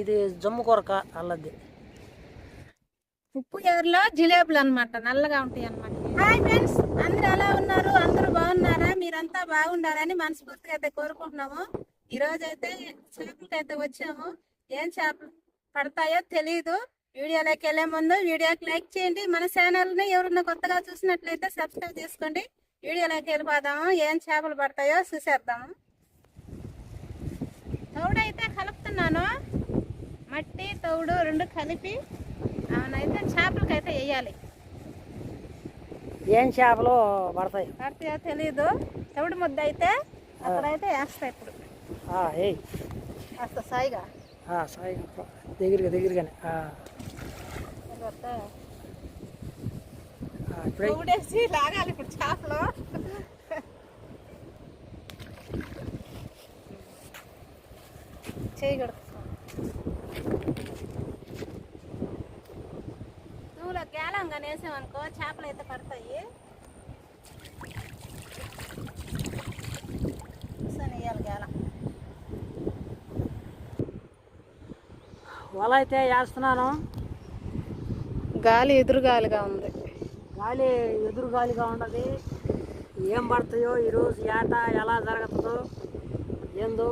ఇది జమ్ము కొరక అల్లది. ఉప్పు ఏరులో జిలేబులు అన్నమాట నల్లగా ఉంటాయి అనమాట హాయ్ ఫ్రెండ్స్ అందరు ఎలా ఉన్నారు? అందరూ బాగున్నారా? మీరంతా బాగుండాలని మనస్ఫూర్తిగా అయితే కోరుకుంటున్నాము. ఈ రోజు అయితే చేపలకి అయితే వచ్చాము. ఏం చేపలు పడతాయో తెలియదు వీడియోలోకి వెళ్ళే ముందు వీడియోకి లైక్ చేయండి. మన ఛానల్ని ఎవరున్నా ఎవరన్నా కొత్తగా చూసినట్లయితే సబ్స్క్రైబ్ చేసుకోండి. వీడియోలోకి వెళ్ళిపోదాము. ఏం చేపలు పడతాయో చూసేద్దాము. తౌడైతే కలుపుతున్నాను. మట్టి తౌడు రెండు కలిపి అవునైతే చేపలకైతే వేయాలి. ఏం చేపలు పడతాయి? పడితే తెలియదు తౌడు ముద్ద అయితే అక్కడైతే వేస్తా ఇప్పుడు. వేస్తా సాయిగా. ఆ, సాయి దగ్గరగా దగ్గరగానే. తర్వాత తౌడేసి లాగాలి ఇప్పుడు చేపలు. చేయకూడదు వేసామనుకో చేపలు అయితే పడతాయి. కూర్చొని వేయాలి గేలం. వల అయితే వేస్తున్నాను. గాలి ఎదురుగాలిగా ఉంది. గాలి ఎదురు గాలిగా ఉండదు ఏం పడతాయో ఈరోజు ఏట ఎలా జరుగుతుందో ఏందో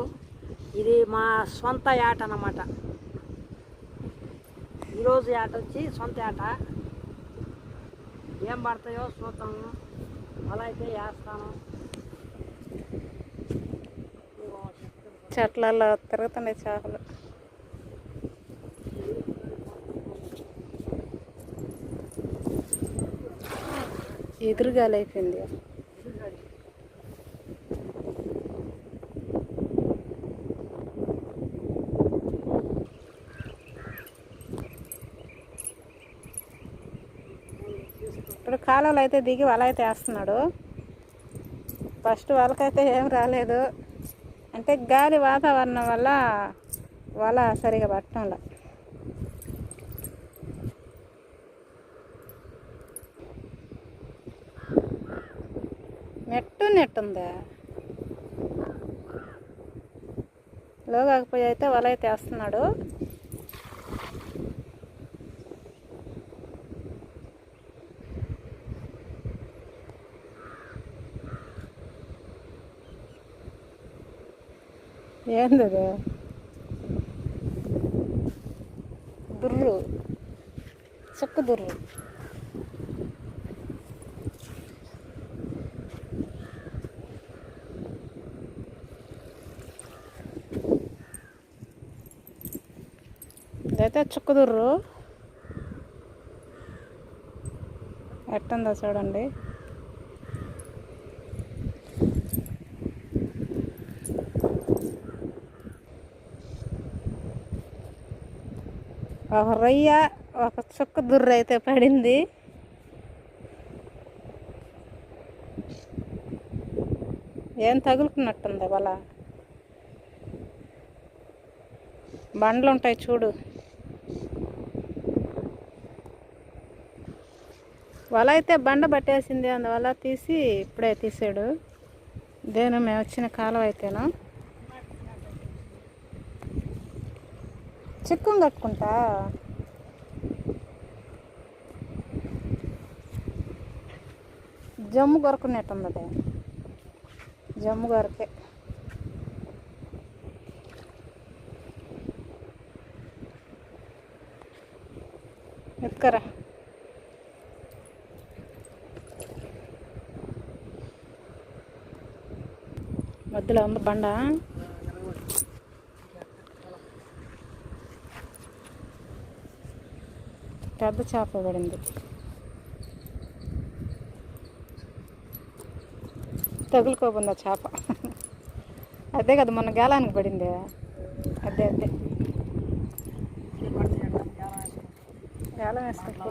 ఇది మా సొంత ఏట అన్నమాట. ఈరోజు ఏట వచ్చి సొంత ఏట. ఏం పడతాయో చూస్తాము అలా అయితే వేస్తాను చెట్లలో తిరుగుతున్నాయి చేపలు. ఎదురుగాలైపోయింది అయిపోయింది ఇప్పుడు కాలువలో అయితే దిగి వల అయితే వేస్తున్నాడు. ఫస్ట్ వాళ్ళకైతే ఏం రాలేదు. అంటే గాలి వాతావరణం వల్ల వల సరిగా పట్టడంలా నెట్టు నెట్టుందా? ఉందా అయితే వల అయితే వేస్తున్నాడు. ఏంది దుర్రు. చుక్కు దుర్రు. ఇదైతే చుక్కుదుర్రు ఎట్టుందో చూడండి. ఒక రొయ్య ఒక చుక్క దుర్ర అయితే పడింది. ఏం తగులుకున్నట్టుంది వల బండ్లు ఉంటాయి చూడు. వల అయితే బండ పట్టేసింది అందువల్ల తీసి ఇప్పుడే తీసాడు. దేని మేము వచ్చిన కాలం అయితేనా. చిక్కుం కట్టుకుంటా? జమ్ము కొరకున్నట్టుంది అది జమ్ము కొరకే. ఎత్తుకరా. మధ్యలో ఉంది బండ. పెద్ద చేప పడింది. తగులుకోబోంది ఆ చేప. అదే కదా మొన్న గేలానికి పడింది. అదే అదే. గేలం వేసుకుంటే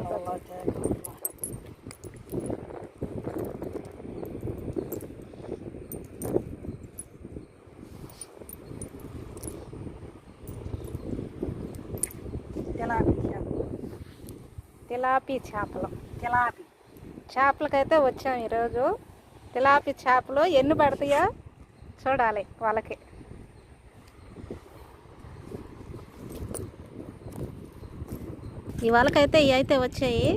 తిలాపీ చేపలు. తిలాపి. చేపలకైతే వచ్చాం ఈరోజు. తిలాపి చేపలు ఎన్ని పడతాయో చూడాలి వాళ్ళకి. ఈ వాళ్ళకైతే ఇవి అయితే వచ్చాయి.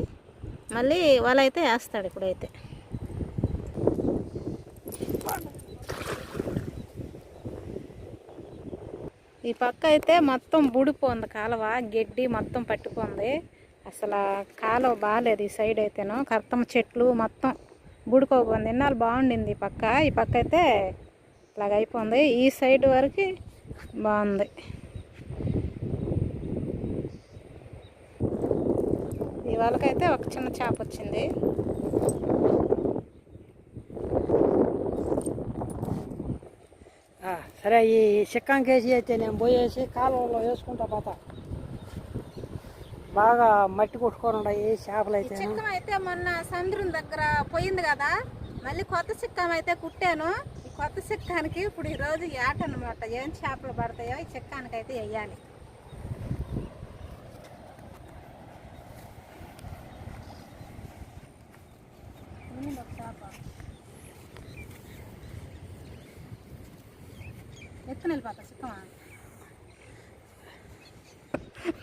మళ్ళీ వాళ్ళైతే వేస్తాడు ఇప్పుడైతే. ఈ పక్క అయితే మొత్తం బుడిపోంది కాలువ. గడ్డి మొత్తం పట్టుకుంది. అసలు కాలువ బాగాలేదు ఈ సైడ్ అయితేను. కర్తం చెట్లు మొత్తం బుడుకోపోయింది ఇన్నాళ్ళు బాగుండింది ఈ పక్క. ఈ పక్క అయితే ఇలాగ అయిపోయింది ఈ సైడ్ వరకు బాగుంది. ఇవాళకైతే ఒక చిన్న చేప వచ్చింది. సరే ఈ చిక్కం కేజీ అయితే నేను పోయేసి కాలువలో వేసుకుంటా పోతా. బాగా మట్టి కొట్టుకొని ఉన్నాయి చేపలు అయితే చిక్కం అయితే మొన్న సముద్రం దగ్గర పోయింది కదా మళ్ళీ కొత్త చిక్కం అయితే కుట్టాను. ఈ కొత్త చిక్కానికి ఇప్పుడు ఈ రోజు ఏట అనమాట ఏం చేపలు పడతాయో ఈ చిక్కానికి అయితే వేయాలి. ఎత్తున వెళ్ళిపోతా చిక్కమా?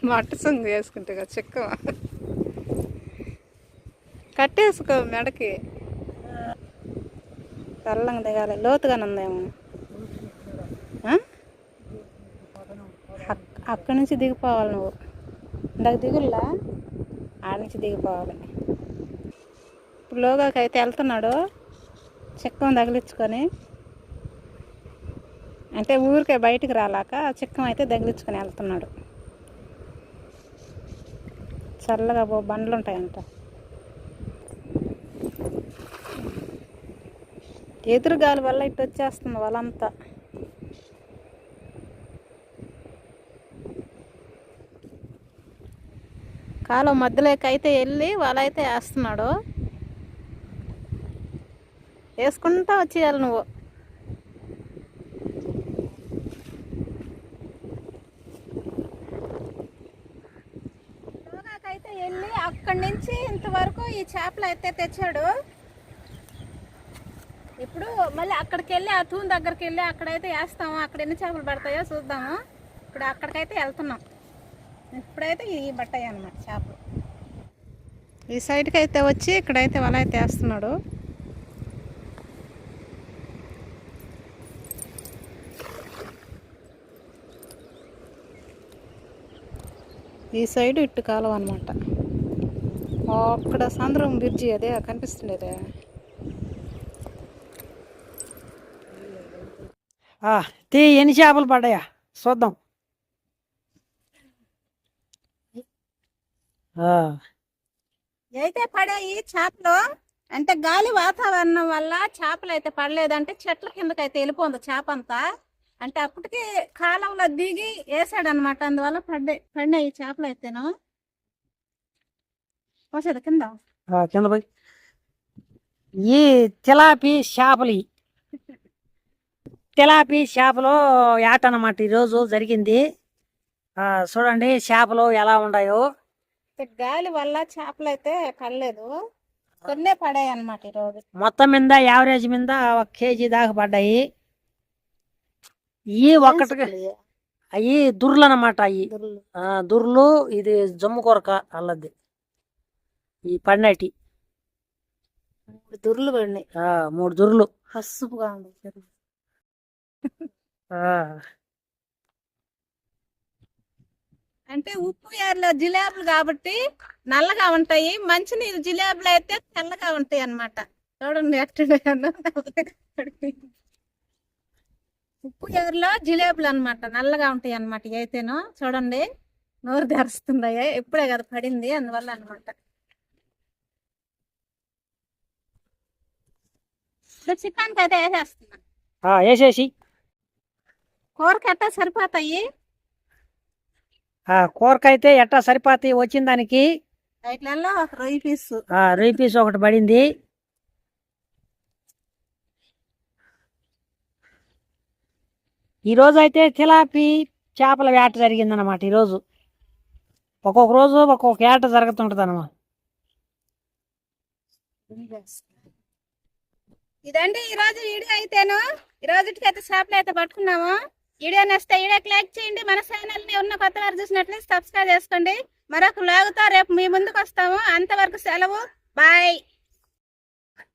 మట్ట సంగు వేసుకుంటే కదా చెక్క. కట్టేసుకో మెడకి. తెల్లంగా దిగాలి. లోతుగానే ఉందేమో. అక్కడి నుంచి దిగిపోవాలి నువ్వు. ఇందాక దిగుల్లా? ఆడ నుంచి దిగిపోవాలి. ఇప్పుడు లోగాకి అయితే వెళ్తున్నాడు. చిక్కం తగిలించుకొని. అంటే ఊరికే బయటికి రాలాక చిక్కం అయితే తగిలించుకొని వెళ్తున్నాడు. చల్లగా పో బండ్లు ఉంటాయంట ఎదురు గాలి వల్ల ఇటు వచ్చేస్తుంది వాళ్ళంతా కాలం మధ్యలోకి అయితే వెళ్ళి వాళ్ళైతే వేస్తున్నాడు. వేసుకుంటా వచ్చేయాలి నువ్వు అయితే వెళ్ళి అక్కడి నుంచి ఇంతవరకు ఈ చేపలు అయితే తెచ్చాడు. ఇప్పుడు మళ్ళీ అక్కడికి వెళ్ళి ఆ తూన్ దగ్గరికి వెళ్ళి అక్కడైతే వేస్తాము. అక్కడ ఎన్ని చేపలు పడతాయో చూద్దాము. ఇప్పుడు అక్కడికైతే వెళ్తున్నాం. ఇప్పుడైతే ఈ పట్టాయి అన్నమాట చేపలు. ఈ సైడ్కి అయితే వచ్చి ఇక్కడైతే వల అయితే వేస్తున్నాడు. ఈ సైడ్ ఇట్టు కాలం అనమాట అక్కడ సంద్రం బ్రిడ్జి అదే కనిపిస్తుండేదే. ఆ, తీ ఎన్ని చేపలు పడ్డాయా? చూద్దాం. ఆ, అయితే పడాయి చేపలు. అంటే గాలి వాతావరణం వల్ల చేపలు అయితే పడలేదంటే చెట్ల కిందకి అయితే వెళ్ళిపోతుంది చేప అంతా అంటే అప్పటికి కాలంలో దిగి వేసాడు అనమాట అందువల్ల పడ్డాయి పడినాయి చేపలు అయితేను. పోసేది కింద. కింద పోయి. ఈ తిలాపి చేపలు. తిలాపి చేపలు యాట అన్నమాట. ఈరోజు జరిగింది. ఆ, చూడండి చేపలు ఎలా ఉన్నాయో. గాలి వల్ల చేపలు అయితే పడలేదు. కొన్నే పడాయి అనమాట ఈరోజు మొత్తం మీద యావరేజ్ మీద ఒక కేజీ దాకా పడ్డాయి. ఈ ఒక్కటి అవి దుర్లు అన్నమాట అవి దుర్లు ఇది జమ్ము కొరక అల్లది. ఈ పడినటి దుర్లు పడినాయి. ఆ, మూడు దుర్లు పసుపుగా ఉంది. ఆ, అంటే ఉప్పు ఏర్లో జిలేబులు కాబట్టి నల్లగా ఉంటాయి. మంచినీరు జిలేబులు అయితే తెల్లగా ఉంటాయి అన్నమాట. చూడండి ఎట్టున్నాయో. ఉప్పు ఏరులో జిలేబులు అన్నమాట. నల్లగా ఉంటాయి అన్నమాట ఇవి అయితేను చూడండి నోరు తెరుస్తున్నాయి ఇప్పుడే కదా పడింది. అందువల్ల అన్నమాట చికెన్కి అయితే వేసేస్తున్నా. ఆ, వేసేసి. కూరకట్ట సరిపోతాయి. ఆ కూరకైతే ఎట్టా సరిపోతాయి వచ్చిన దానికి? వాటిలలో రొయ్యి పీసు. ఆ, రొయ్యి పీస్ ఒకటి పడింది. ఈ రోజు అయితే తిలాపి చేపల వేట జరిగిందన్నమాట ఈరోజు. ఒక్కొక్క రోజు ఒక్కొక్క వేట జరుగుతుంటది అన్నమాట ఇదండి ఈ రోజు వీడియో అయితేను. ఈ రోజుకి అయితే అయితే పట్టుకున్నాము. వీడియో నచ్చితే వీడియోకి లైక్ చేయండి. మన ఛానల్ని ఉన్న కొత్త వారు చూసినట్లయితే సబ్స్క్రైబ్ చేసుకోండి. మరొక లాగుతో రేపు మీ ముందుకు వస్తాము. అంతవరకు సెలవు. బాయ్.